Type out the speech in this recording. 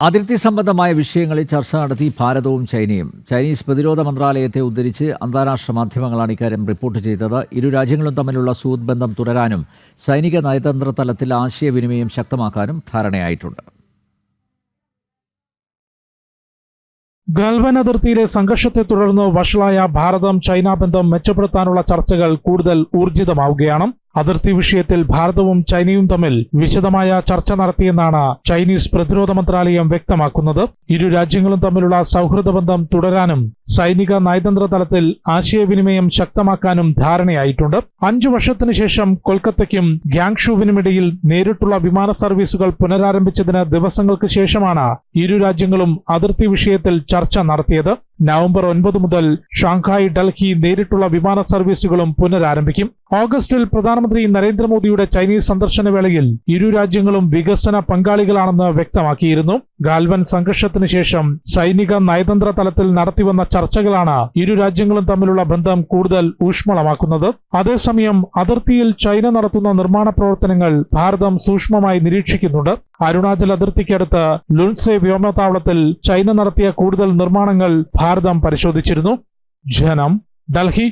അതിർത്തി സംബന്ധമായ വിഷയങ്ങളിൽ ചർച്ച നടത്തി ഭാരതവും ചൈനയും. ചൈനീസ് പ്രതിരോധ മന്ത്രാലയത്തെ ഉദ്ധരിച്ച് അന്താരാഷ്ട്ര മാധ്യമങ്ങളാണ് ഇക്കാര്യം റിപ്പോർട്ട് ചെയ്തത്. ഇരു രാജ്യങ്ങളും തമ്മിലുള്ള സുഹൃത്ത് ബന്ധം തുടരാനും സൈനിക നയതന്ത്ര തലത്തിൽ ആശയവിനിമയം ശക്തമാക്കാനും ധാരണയായിട്ടുണ്ട്. ഗൽവൻ അതിർത്തിയിലെ സംഘർഷത്തെ തുടർന്ന് വഷളായ ഭാരതം ചൈന ബന്ധം മെച്ചപ്പെടുത്താനുള്ള ചർച്ചകൾ കൂടുതൽ ഊർജിതമാവുകയാണ്. അതിർത്തി വിഷയത്തിൽ ഭാരതവും ചൈനയും തമ്മിൽ വിശദമായ ചർച്ച നടത്തിയെന്നാണ് ചൈനീസ് പ്രതിരോധ മന്ത്രാലയം വ്യക്തമാക്കുന്നത്. ഇരു രാജ്യങ്ങളും തമ്മിലുള്ള സൗഹൃദ ബന്ധം തുടരാനും സൈനിക നയതന്ത്ര തലത്തിൽ ആശയവിനിമയം ശക്തമാക്കാനും ധാരണയായിട്ടുണ്ട്. അഞ്ചു വർഷത്തിനു ശേഷം കൊൽക്കത്തയ്ക്കും ഗ്യാങ്ഷുവിനുമിടയിൽ നേരിട്ടുള്ള വിമാന സർവീസുകൾ പുനരാരംഭിച്ചതിന് ദിവസങ്ങൾക്ക് ശേഷമാണ് ഇരു രാജ്യങ്ങളും അതിർത്തി വിഷയത്തിൽ ചർച്ച നടത്തിയത്. നവംബർ ഒൻപത് മുതൽ ഷാങ്ഹായ് ഡൽഹി നേരിട്ടുള്ള വിമാന സർവീസുകളും പുനരാരംഭിക്കും. ഓഗസ്റ്റിൽ പ്രധാനമന്ത്രി നരേന്ദ്രമോദിയുടെ ചൈനീസ് സന്ദർശന വേളയിൽ ഇരു രാജ്യങ്ങളും വികസന പങ്കാളികളാണെന്ന് വ്യക്തമാക്കിയിരുന്നു. ഗാൽവൻ സംഘർഷത്തിന് ശേഷം സൈനിക നയതന്ത്ര തലത്തിൽ നടത്തിവന്ന ചർച്ചകളാണ് ഇരു രാജ്യങ്ങളും തമ്മിലുള്ള ബന്ധം കൂടുതൽ ഊഷ്മളമാക്കുന്നത്. അതേസമയം അതിർത്തിയിൽ ചൈന നടത്തുന്ന നിർമ്മാണ പ്രവർത്തനങ്ങൾ ഭാരതം സൂക്ഷ്മമായി നിരീക്ഷിക്കുന്നുണ്ട്. അരുണാചൽ അതിർത്തിക്കടുത്ത് ലുൻസെ വ്യോമതാവളത്തിൽ ചൈന നടത്തിയ കൂടുതൽ നിർമ്മാണങ്ങൾ ഭാരതം പരിശോധിച്ചിരുന്നു. ജനം ഡൽഹി.